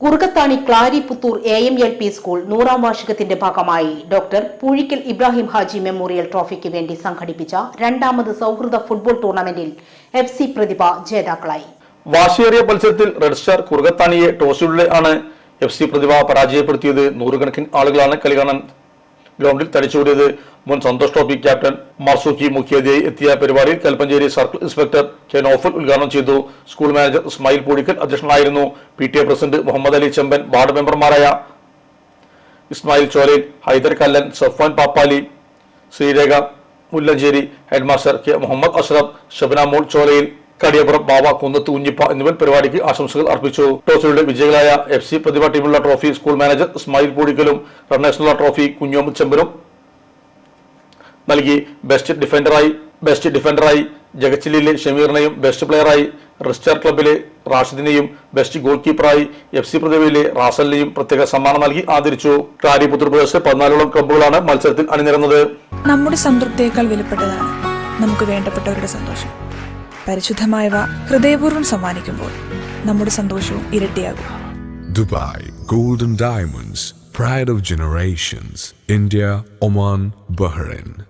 Kurukathani Klari Puthur A M L P school നൂറാം വാർഷികത്തിന്റെ ഭാഗമായി ഡോക്ടർ പൂഴിക്കൽ ഇബ്രാഹിം ഹാജി മെമ്മോറിയൽ ട്രോഫിക്ക് വേണ്ടി സംഘടിപ്പിച്ച രണ്ടാമത് സൗഹൃദ ഫുട്ബോൾ ടൂർണമെന്റിൽ എഫ് സി പ്രതിഭ ജേതാക്കളായി. വാശിയേറിയ മത്സരത്തിൽ റെഡ് സ്റ്റാർ കുറുകത്താണിയെ ടോസിലൂടെ ആണ് എഫ് സി പ്രതിഭ പരാജയപ്പെടുത്തിയത്. നൂറുകണക്കിന് ആളുകളാണ് കളി കാണാൻ ഗ്രൗണ്ടിൽ തടിച്ചുകൂടിയത്. മുൻ സന്തോഷ് ട്രോഫി ക്യാപ്റ്റൻ മർസൂഖി മുഖ്യതിയായി എത്തിയ പരിപാടിയിൽ Kalpancheri circle inspector K Noufal ഉദ്ഘാടനം ചെയ്തു. സ്കൂൾ മാനേജർ ഇസ്മായിൽ പൂടിക്കൽ അധ്യക്ഷനായിരുന്നു. P T A president Muhammad Ali Chemban ward മെമ്പർമാരായ ഇസ്മായിൽ ചോലയിൽ ഹൈദർ കല്ലൻ സഫ്വാൻ പാപ്പാലി ശ്രീരേഖ മുല്ലഞ്ചേരി ഹെഡ്മാസ്റ്റർ കെ മുഹമ്മദ് അഷ്റഫ് ഷബന ചോലയിൽ കടിയപ്പുറം ബാബ കുന്നത്ത് കുഞ്ഞിപ്പ എന്നിവർ പരിപാടിക്ക് ആശംസകൾ അർപ്പിച്ചു. ടോസിലൂടെ വിജയികളായ എഫ് സി പ്രതിഭ ടീമുള്ള ട്രോഫി സ്കൂൾ മാനേജർ ഇസ്മായിൽ പൂടിക്കലും റണ്ണേഴ്സിനുള്ള ട്രോഫി കുഞ്ഞോമ് ചെമ്പനും നൽകി ബെസ്റ്റ് ഡിഫൻഡറായി ബെസ്റ്റ് ഡിഫൻഡറായി ജഗച്ചിലിയിലെ ഷമീറിനെയും ബെസ്റ്റ് പ്ലെയറായി റിസ്റ്റർ ക്ലബിലെ റാഷിദിനെയും ബെസ്റ്റ് ഗോൾ കീപ്പറായി എഫ് സി പ്രതിഭയിലെ റാസലിനെയും പ്രത്യേക സമ്മാനം നൽകി ആദരിച്ചു. ക്ലാരി പുത്രപ്രദേശ് പതിനാലോളം ക്ലബ്ബുകളാണ് മത്സരത്തിൽ അണിനിരന്നത്. നമ്മുടെ സംതൃപ്തിയേക്കാൾ വിലപ്പെട്ടതാണ് നമുക്ക് വേണ്ടപ്പെട്ടവരുടെ സന്തോഷം. പരിശുദ്ധമായവ ഹൃദയപൂർവം സമ്മാനിക്കുമ്പോൾ നമ്മുടെ സന്തോഷവും ഇരട്ടിയാകും. Dubai golden diamonds pride of generations India Oman Bahrain.